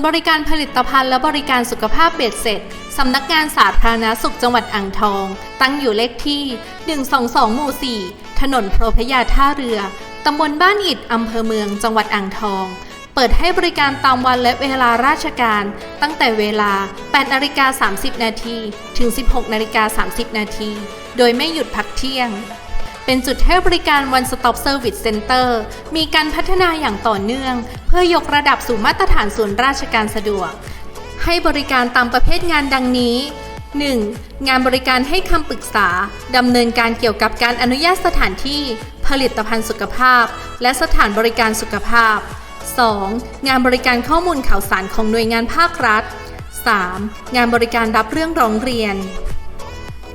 ย์บริการผลิตภัณฑ์และบริการสุขภาพเบ็ดเสร็จ สำนักงานสาธารณสุขจังหวัดอ่างทอง ตั้งอยู่เลขที่ 122 หมู่ 4 ถนนโพพยาท่าเรือ ตำบลบ้านอิดอำเภอเมืองจังหวัดอ่างทอง เปิดให้บริการตามวันและเวลาราชการ ตั้งแต่เวลา 8 นาฬิกา 30 นาที ถึง 16 นาฬิกา 30 นาที โดยไม่หยุดพักเที่ยง เป็นจุดให้บริการ One Stop Service Center มีการพัฒนาอย่างต่อเนื่อง เพื่อยกระดับสู่มาตรฐานส่วนราชการสะดวก ให้บริการตามประเภทงานดังนี้ 1. งานบริการให้คำปรึกษา ดำเนินการเกี่ยวกับการอนุญาตสถานที่ ผลิตภัณฑ์สุขภาพ และสถานบริการสุขภาพ 2. งานบริการข้อมูลข่าวสารของหน่วยงานภาครัฐ 3. งานบริการรับเรื่องร้องเรียน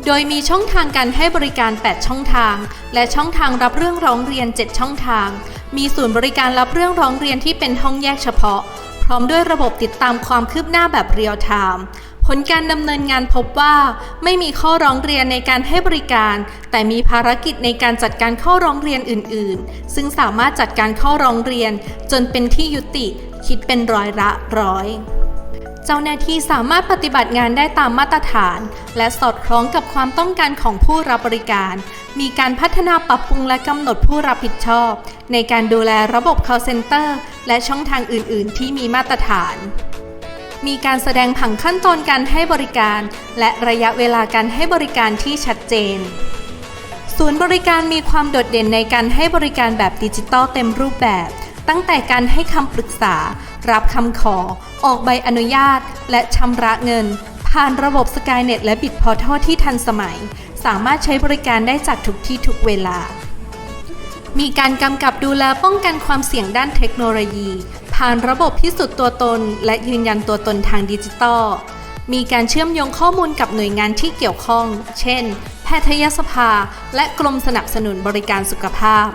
โดยมีช่องทางการให้บริการ 8 ช่องทาง และช่องทางรับเรื่องร้องเรียน 7 ช่องทาง มีศูนย์บริการรับเรื่องร้องเรียนที่เป็นห้องแยกเฉพาะ พร้อมด้วยระบบติดตามความคืบหน้าแบบเรียลไทม์ผลการดำเนินงานพบว่าไม่มีข้อร้องเรียนในการให้บริการ แต่มีภารกิจในการจัดการข้อร้องเรียนอื่น ๆ ซึ่งสามารถจัดการข้อร้องเรียน จนเป็นที่ยุติ คิดเป็นร้อยละร้อย เจ้าหน้าที่สามารถปฏิบัติงานได้ตามมาตรฐาน และสอดคล้องกับความต้องการของผู้รับบริการ มีการพัฒนาปรับปรุงและกำหนดผู้รับผิดชอบ ในการดูแลระบบ call center และช่องทางอื่น ๆ ที่มีมาตรฐาน มีการแสดงผังขั้นตอนการให้บริการ และระยะเวลาการให้บริการที่ชัดเจนศูนย์บริการมีความโดดเด่นในการให้บริการแบบดิจิตอลเต็มรูปแบบ ตั้งแต่การให้คำปรึกษา รับคำขอ ออกใบอนุญาต และชำระเงิน ผ่านระบบ Skynet และ Bit Portal ที่ทันสมัย สามารถใช้บริการได้จากทุกที่ทุกเวลา มีการกำกับดูแลป้องกันความเสี่ยงด้านเทคโนโลยี ผ่านระบบพิสูจน์ตัวตน และยืนยันตัวตนทางดิจิตอลมีการเชื่อมโยงข้อมูลกับหน่วยงานที่เกี่ยวข้อง เช่น แพทยสภา และกรมสนับสนุนบริการสุขภาพ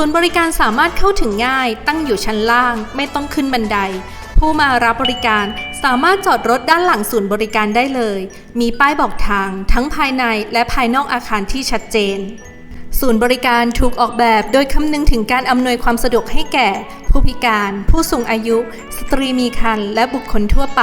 ศูนย์บริการสามารถเข้าถึงง่ายตั้งอยู่ชั้นล่าง ไม่ต้องขึ้นบันได ผู้มารับบริการสามารถจอดรถด้านหลังศูนย์บริการได้เลย มีป้ายบอกทางทั้งภายในและภายนอกอาคารที่ชัดเจน ศูนย์บริการถูกออกแบบโดยคำนึงถึงการอำนวยความสะดวกให้แก่ ผู้พิการ ผู้สูงอายุ สตรีมีครรภ์และบุคคลทั่วไป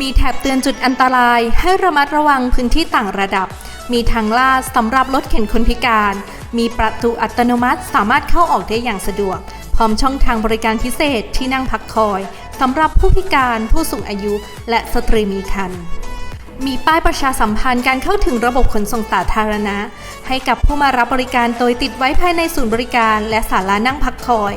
มีแถบเตือนจุดอันตรายให้ระมัดระวังพื้นที่ต่างระดับ มีทางลาดสำหรับรถเข็นคนพิการ มีประตูอัตโนมัติสามารถเข้าออกได้อย่างสะดวก พร้อมช่องทางบริการพิเศษที่นั่งพักคอยสำหรับผู้พิการผู้สูงอายุและสตรีมีครรภ์มีป้ายประชาสัมพันธ์การเข้าถึงระบบขนส่งสาธารณะ ให้กับผู้มารับบริการโดยติดไว้ภายในศูนย์บริการและศาลานั่งพักคอย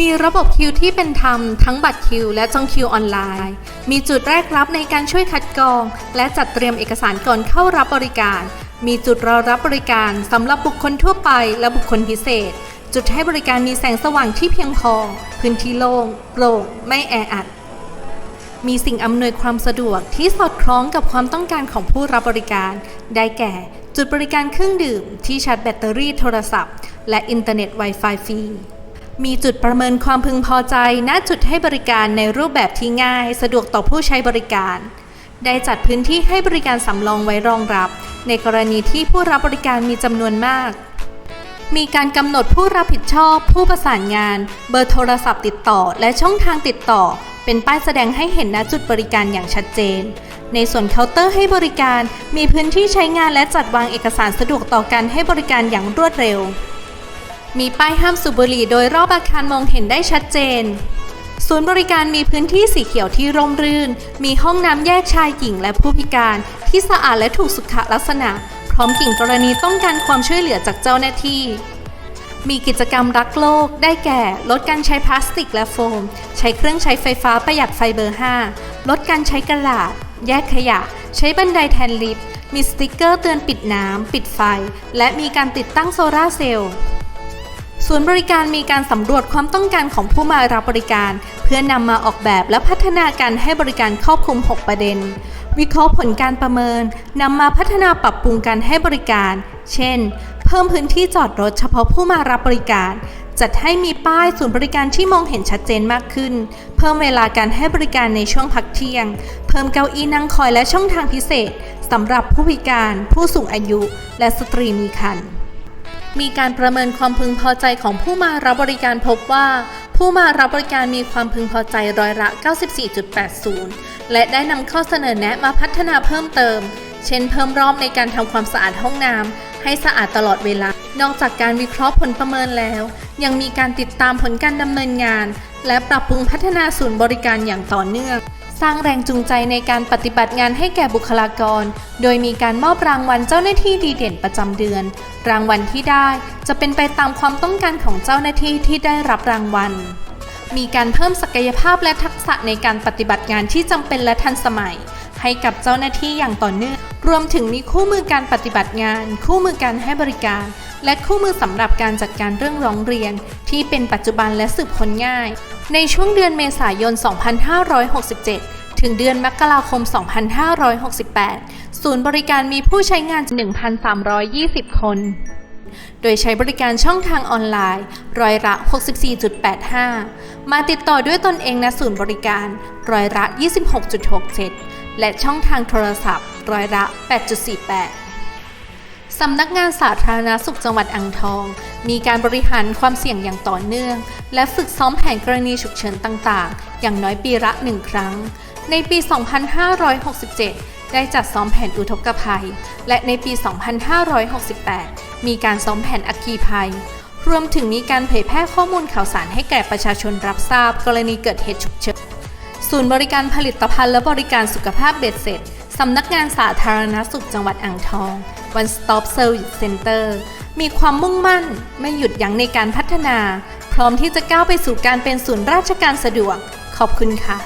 มีระบบคิวที่เป็นธรรมทั้งบัตรคิว และจองคิวออนไลน์ มีจุดแรกรับในการช่วยคัดกรอง และจัดเตรียมเอกสารก่อนเข้ารับบริการ มีจุดรอรับบริการสำหรับบุคคลทั่วไปและบุคคลพิเศษ จุดให้บริการมีแสงสว่างที่เพียงพอ พื้นที่โล่งโปร่งไม่แออัด มีสิ่งอำนวยความสะดวกที่สอดคล้องกับความต้องการของผู้รับบริการ ได้แก่ จุดบริการเครื่องดื่ม ที่ชาร์จแบตเตอรี่โทรศัพท์ และอินเทอร์เน็ต Wi-Fi ฟรีมีจุดประเมินความพึงพอใจณจุดให้บริการในรูปแบบที่ง่าย สะดวกต่อผู้ใช้บริการ ได้จัดพื้นที่ให้บริการสำรองไว้รองรับ ในกรณีที่ผู้รับบริการมีจำนวนมาก มีการกำหนดผู้รับผิดชอบ ผู้ประสานงาน เบอร์โทรศัพท์ติดต่อ และช่องทางติดต่อ เป็นป้ายแสดงให้เห็นณจุดบริการอย่างชัดเจน ในส่วนเคาน์เตอร์ให้บริการ มีพื้นที่ใช้งานและจัดวางเอกสารสะดวกต่อการให้บริการอย่างรวดเร็ว มีป้ายห้ามสูบบุหรี่โดยรอบอาคารมองเห็นได้ชัดเจน ศูนย์บริการมีพื้นที่สีเขียวที่ร่มรื่น มีห้องน้ำแยกชายหญิงและผู้พิการ ที่สะอาดและถูกสุขลักษณะ พร้อมกิ่งกรณีต้องการความช่วยเหลือจากเจ้าหน้าที่ มีกิจกรรมรักโลก ได้แก่ ลดการใช้พลาสติกและโฟม ใช้เครื่องใช้ไฟฟ้าประหยัดไฟเบอร์ 5 ลดการใช้กระดาษ แยกขยะ ใช้บันไดแทนลิฟต์ มีสติกเกอร์เตือนปิดน้ำ ปิดไฟ และมีการติดตั้งโซลาเซลล์ ศูนย์บริการมีการสำรวจความต้องการของผู้มารับบริการ เพื่อนำมาออกแบบและพัฒนาการให้บริการครอบคลุม 6 ประเด็น วิเคราะห์ผลการประเมินนำมาพัฒนาปรับปรุงการให้บริการ เช่น เพิ่มพื้นที่จอดรถเฉพาะผู้มารับบริการ จัดให้มีป้ายศูนย์บริการที่มองเห็นชัดเจนมากขึ้น เพิ่มเวลาการให้บริการในช่วงพักเที่ยง เพิ่มเก้าอี้นั่งคอยและช่องทางพิเศษสำหรับผู้พิการ ผู้สูงอายุ และสตรีมีครรภ์ มีการประเมินความพึงพอใจของผู้มารับบริการพบว่า ผู้มารับบริการมีความพึงพอใจร้อยละ 94.80 และได้นำข้อเสนอแนะมาพัฒนาเพิ่มเติม เช่นเพิ่มรอบในการทำความสะอาดห้องน้ำให้สะอาดตลอดเวลา นอกจากการวิเคราะห์ผลประเมินแล้ว ยังมีการติดตามผลการดำเนินงาน และปรับปรุงพัฒนาศูนย์บริการอย่างต่อเนื่อง สร้างแรงจูงใจในการปฏิบัติงานให้แก่บุคลากร โดยมีการมอบรางวัลเจ้าหน้าที่ดีเด่นประจำเดือน รางวัลที่ได้จะเป็นไปตามความต้องการของเจ้าหน้าที่ที่ได้รับรางวัล มีการเพิ่มศักยภาพและทักษะในการปฏิบัติงานที่จำเป็นและทันสมัย ให้กับเจ้าหน้าที่อย่างต่อเนื่อง รวมถึงมีคู่มือการปฏิบัติงาน คู่มือการให้บริการ และคู่มือสำหรับการจัดการเรื่องร้องเรียน ที่เป็นปัจจุบันและสืบค้นง่าย ในช่วงเดือนเมษายน 2567ถึงเดือนมกราคม 2568 ศูนย์บริการมีผู้ใช้งาน 1,320 คน โดยใช้บริการช่องทางออนไลน์ ร้อยละ 64.85 มาติดต่อด้วยตนเองณศูนย์บริการ ร้อยละ 26.67 และช่องทางโทรศัพท์ ร้อยละ 8.48 สำนักงานสาธารณสุขจังหวัดอ่างทอง มีการบริหารความเสี่ยงอย่างต่อเนื่อง และฝึกซ้อมแผนกรณีฉุกเฉินต่าง ๆ อย่างน้อยปีละหนึ่งครั้ง ในปี 2567 ได้จัดซ้อมแผนอุทกภัย และในปี 2568 มีการซ้อมแผนอัคคีภัยรวมถึงมีการเผยแพร่ข้อมูลข่าวสารให้แก่ประชาชนรับทราบกรณีเกิดเหตุฉุกเฉิน ศูนย์บริการผลิตภัณฑ์และบริการสุขภาพเบ็ดเสร็จ สำนักงานสาธารณสุขจังหวัดอ่างทอง One Stop Service Center มีความมุ่งมั่น ไม่หยุดยั้งในการพัฒนา พร้อมที่จะก้าวไปสู่การเป็นศูนย์ราชการสะดวก ขอบคุณค่ะ